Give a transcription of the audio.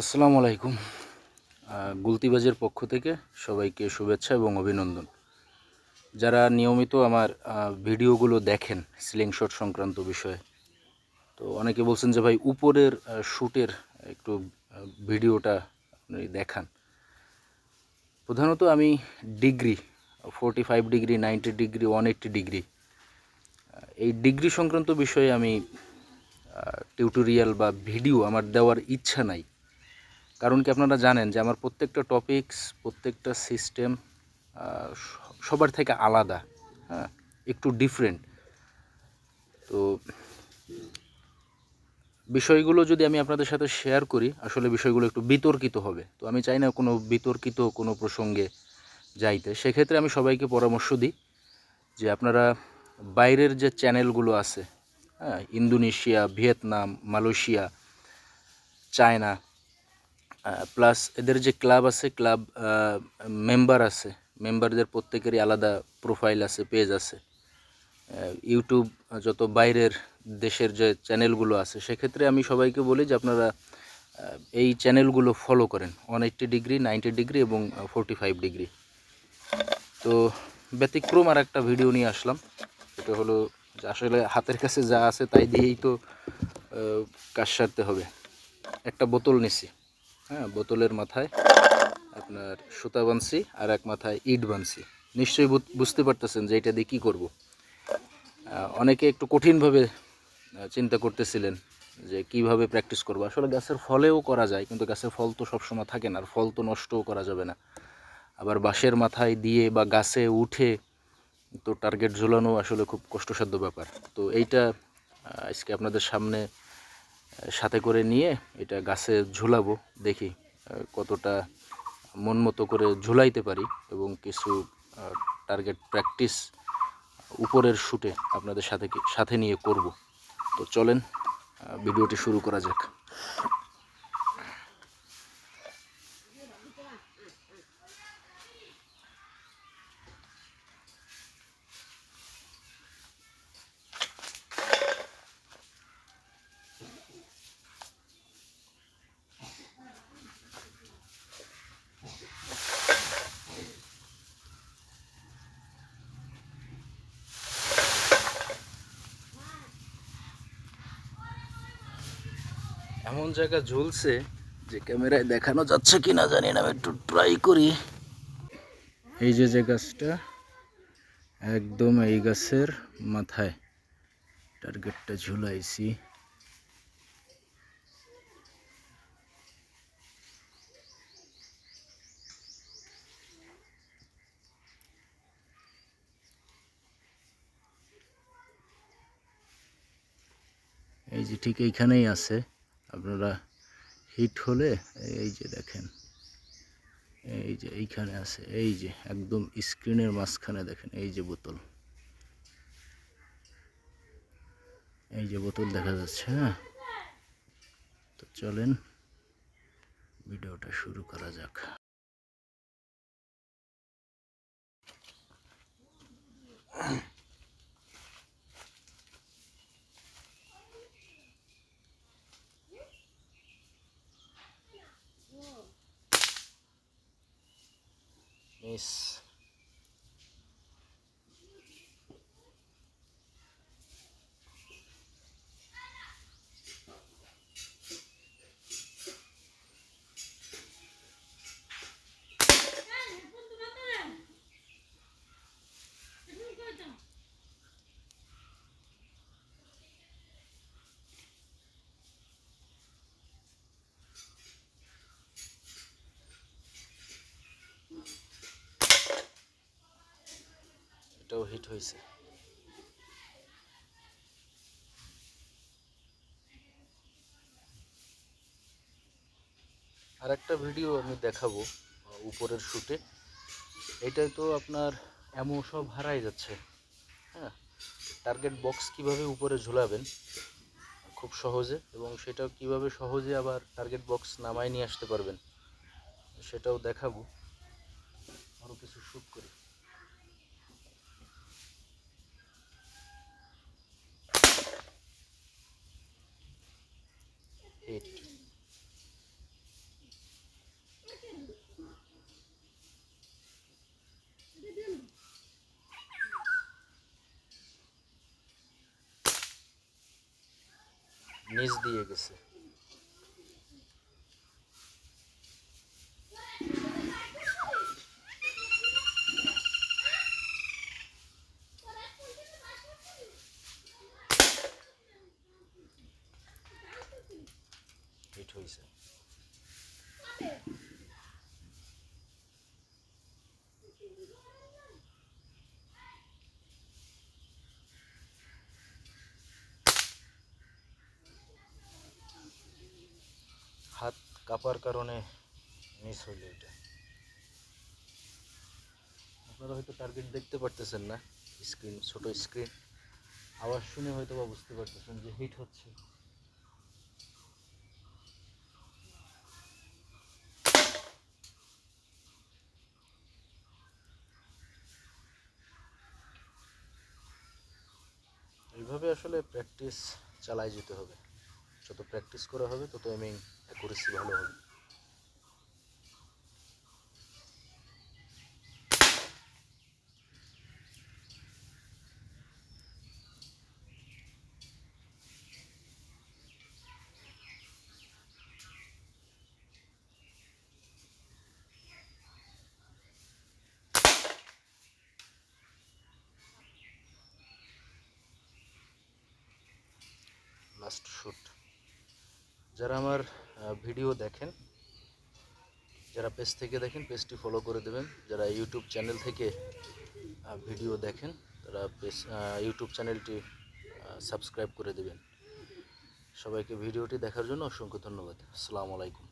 আসসালামু আলাইকুম। গুলতিবাজের পক্ষ থেকে সবাইকে শুভেচ্ছা এবং অভিনন্দন। যারা নিয়মিত আমার ভিডিওগুলো দেখেন সিলিং শট সংক্রান্ত বিষয়ে, তো অনেকে বলছেন যে ভাই উপরের শ্যুটের একটু ভিডিওটা আপনি দেখান। প্রধানত আমি degree, forty five degree, ninety degree, one eighty degree এই ডিগ্রি সংক্রান্ত বিষয়ে আমি টিউটোরিয়াল বা ভিডিও আমার দেওয়ার ইচ্ছা নাই। কারণ কি আপনারা জানেন যে আমার প্রত্যেকটা টপিকস প্রত্যেকটা সিস্টেম সবার থেকে আলাদা হ্যাঁ একটু ডিফারেন্ট তো বিষয়গুলো যদি আমি আপনাদের সাথে শেয়ার করি, আসলে বিষয়গুলো একটু বিতর্কিত হবে। তো আমি চাই না কোনো বিতর্কিত কোনো প্রসঙ্গে যাইতে। সেক্ষেত্রে আমি সবাইকে পরামর্শ দিই যে আপনারা বাইরের যে চ্যানেলগুলো আছে হ্যাঁ Indonesia, Vietnam, Malaysia, China plus এদের যে ক্লাব আছে ক্লাব মেম্বার আছে মেম্বারদের প্রত্যেকেরই আলাদা প্রোফাইল আছে পেজ আছে। ইউটিউব যত বাইরের দেশের যে চ্যানেলগুলো আছে, সেক্ষেত্রে আমি সবাইকে বলি যে আপনারা এই চ্যানেলগুলো ফলো করেন। One eighty degree ninety degree এবং ফোরটি ফাইভ ডিগ্রি তো ব্যতিক্রম আর একটা ভিডিও নিয়ে আসলাম। এটা হলো আসলে হাতের কাছে যা আছে তাই দিয়েই তো কাজ সারতে হবে। একটা বোতল নিছি। হ্যাঁ বোতলের মাথায় আপনার সুতা বানছি আর এক মাথায় ইট বানছি। নিশ্চয়ই বুঝ- বুঝতে পারতেছেন যে এটা দিয়ে কী করব। অনেকে একটু কঠিনভাবে চিন্তা করতেছিলেন যে কীভাবে প্র্যাকটিস করব। আসলে গাছের ফলেও করা যায়, কিন্তু গাছের ফল তো সবসময় থাকে না, আর ফল তো নষ্টও করা যাবে না। আবার বাঁশের মাথায় দিয়ে বা গাছে উঠে তো টার্গেট ঝোলানো আসলে খুব কষ্টসাধ্য ব্যাপার। তো এইটা আজকে আপনাদের সামনে সাথে করে নিয়ে এটা গাছে ঝুলাবো, দেখি কতটা মন মতো করে ঝুলাইতে পারি এবং কিছু টার্গেট প্র্যাকটিস উপরের শুটে আপনাদের সাথে সাথে নিয়ে করব। তো চলেন ভিডিওটি শুরু করা যাক। এমন জায়গা ঝুলছে যে ক্যামেরায় দেখানো যাচ্ছে কি না জানি না, আমি একটু ট্রাই করি। এই যে যে গাছটা, একদম এই গাছের মাথায় টার্গেটটা ঝুলাইছি। এই যে ঠিক এইখানেই আছে। আপনারা হিট হলে এই যে দেখেন, এই যে এইখানে আছে, এই যে একদম স্ক্রিনের মাঝখানে দেখেন, এই যে বোতল। এই যে বোতল দেখা যাচ্ছে হ্যাঁ? তো চলেন, ভিডিওটা শুরু করা যাক। ですどうぞ。এটাও হিট হয়েছে। আর একটা ভিডিও আমি দেখাবো উপরের শুটে এটাই তো আপনার এমন সব হারাই যাচ্ছে। হ্যাঁ টার্গেট বক্স কীভাবে উপরে ঝুলাবেন, খুব সহজে, এবং সেটা কীভাবে সহজে আবার টার্গেট বক্স নামায় নিয়ে আসতে পারবেন, সেটাও দেখাবো। আরও কিছু শ্যুট করি হিট নিচ দিয়ে গেছে। হিট হয়েছে কাঁপার কারণে মিস হইল এটা। আপনারা হয়তো টার্গেট দেখতে পারতেছেন না স্ক্রিন ছোট স্ক্রিন আওয়াজ শুনে হয়তো বা বুঝতে পারতেছেন যে হিট হচ্ছে। এইভাবে আসলে প্র্যাকটিস চালায় যেতে হবে। যত প্র্যাকটিস করা হবে তত এমিং অ্যাকুরেসি ভালো হবে। লাস্ট শুট যারা আমার ভিডিও দেখেন, যারা পেজ থেকে দেখেন পেজটি ফলো করে দেবেন। যারা ইউটিউব চ্যানেল থেকে ভিডিও দেখেন, তারা পেজ ইউটিউব চ্যানেলটি সাবস্ক্রাইব করে দেবেন। সবাইকে ভিডিওটি দেখার জন্য অসংখ্য ধন্যবাদ। আসসালামু আলাইকুম।